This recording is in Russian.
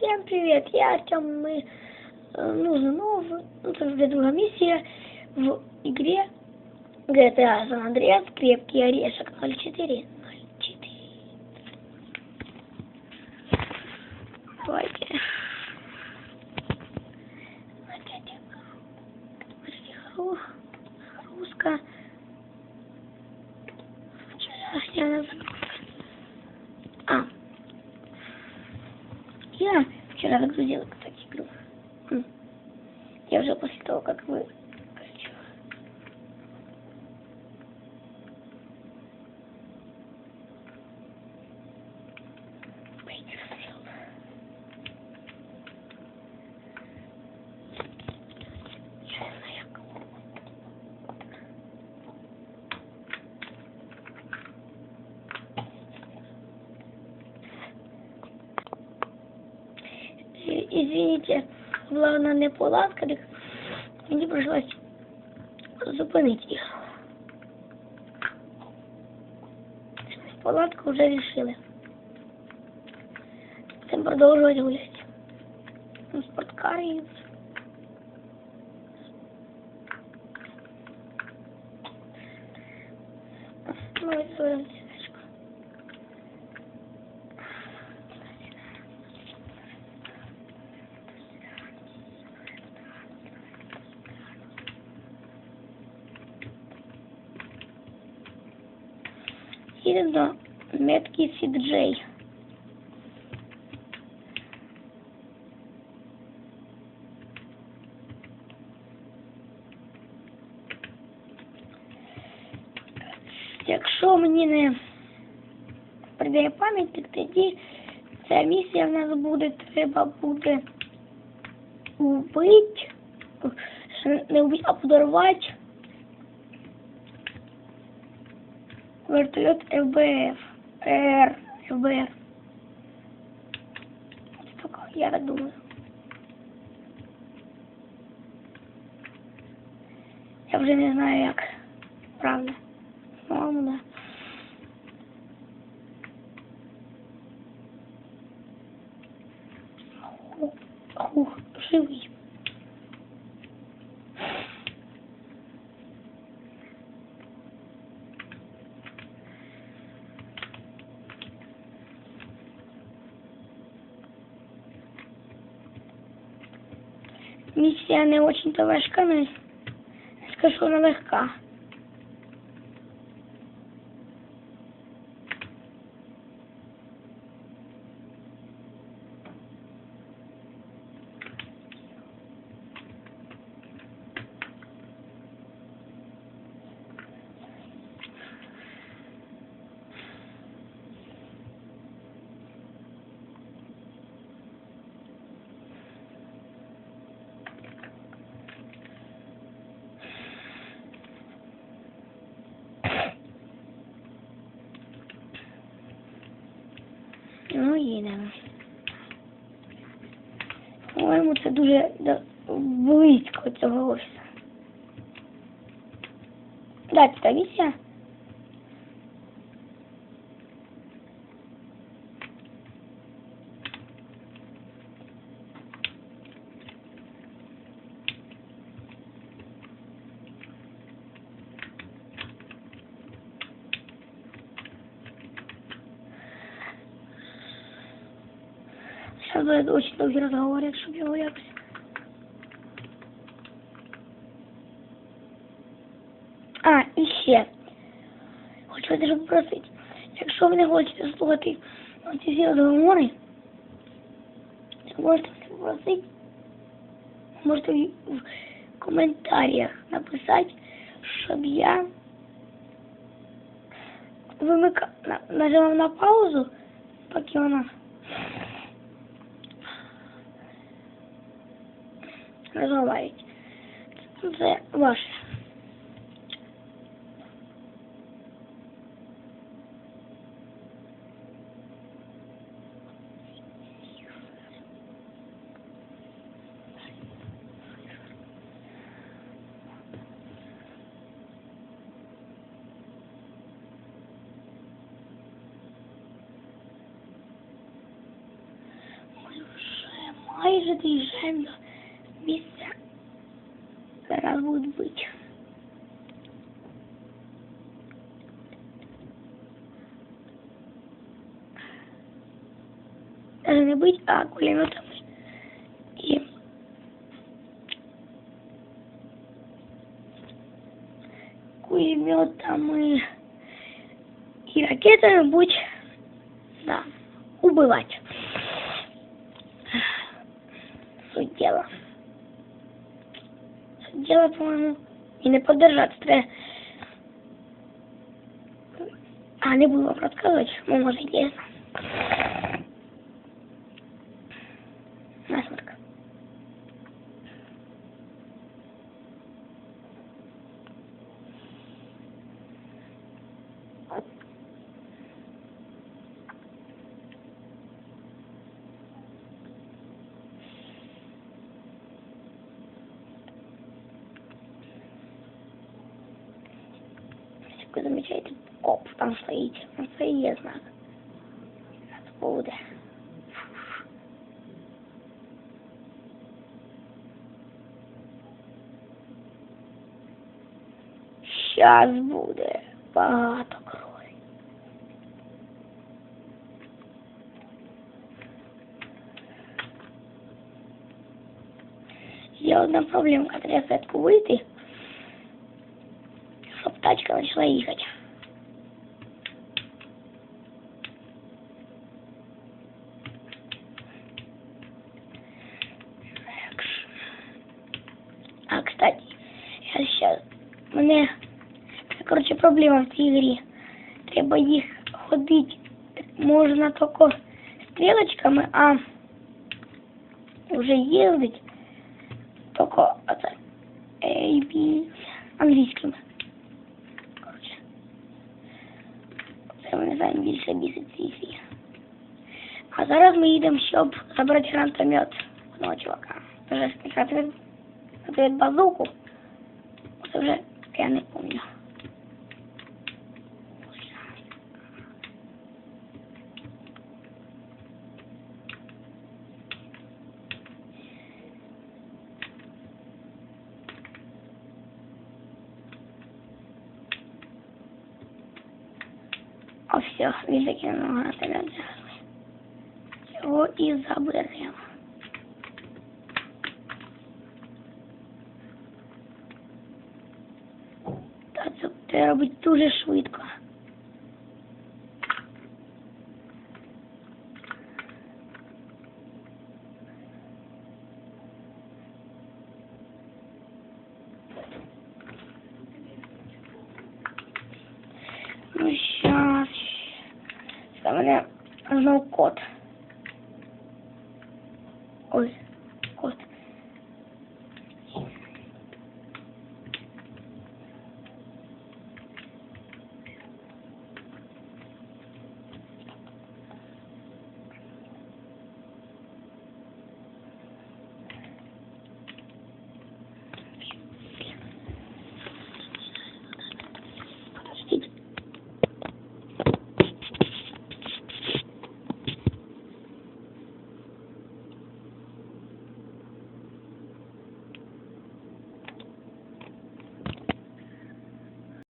Всем привет, я Артем, мы э, нужно новую, ну, это уже другая миссия в игре GTA San Andreas Крепкий орешек 04. Загрузила, кстати, игру. Я уже после того, как вы... Извините, була вона неполадка, так мені прийшлось зупинити їх. Палатку вже рішили. Будемо продовжувати гуляти. На спорткарі. Ну, ось Їдемо до метки Сіджей. Якщо мені не придає пам'ять, тоді ця місія в нас буде, треба буде убити, не убити, а подорвати вертольот ФБФ. Р. ФБР. Только я думаю. Я вже не знаю як. Правда. По-моєму, да. Хух, живий. Миссия не очень-то важка, но я скажу, что она легка. поїдемо. По-моєму, ну це дуже близько цього офісу. Дайте віся. місія. Сейчас будет очень долгий разговор, якщо б його якось. А, і ще. Хочу вас дуже попросити. Якщо ви не хочете слухати ці всі розговори, то можете мене попросити, можете в в коментарях написати, щоб я вимика... на- нажимав на паузу, поки вона розмовляють. Це ваше. Може, вже майже доїжджаємо до нас будуть бити. Даже не бить, а кулеметами. И кулеметами и ракетами будь, да, убивать. Суть дела. Дела, по-моему, и не поддержать треба. А, не буду вам рассказывать, ну, может, интересно. Вы замечаете, коп там стоит, на своей знак. Надо буде. Щас буде багато крові. Є одна проблемка, треба вийти, тачка почала їхати. Так ж. А, кстати, я сейчас... Мене... Короче, проблема в цій грі. Треба їх ходити можна тільки стрілочками, а вже їздить тільки оце A, B, англійськими. Це мене найбільше бісить в цій грі. А зараз ми їдемо, щоб забрати гранатомет одного чувака. Вже гранатомет ответ базуку. Це вже я не пам'ятаю. Все, закинув гранатомет зараз. Його і заберемо. Та це треба робити дуже швидко. Ну, щас. Це мене знов кот. Ой.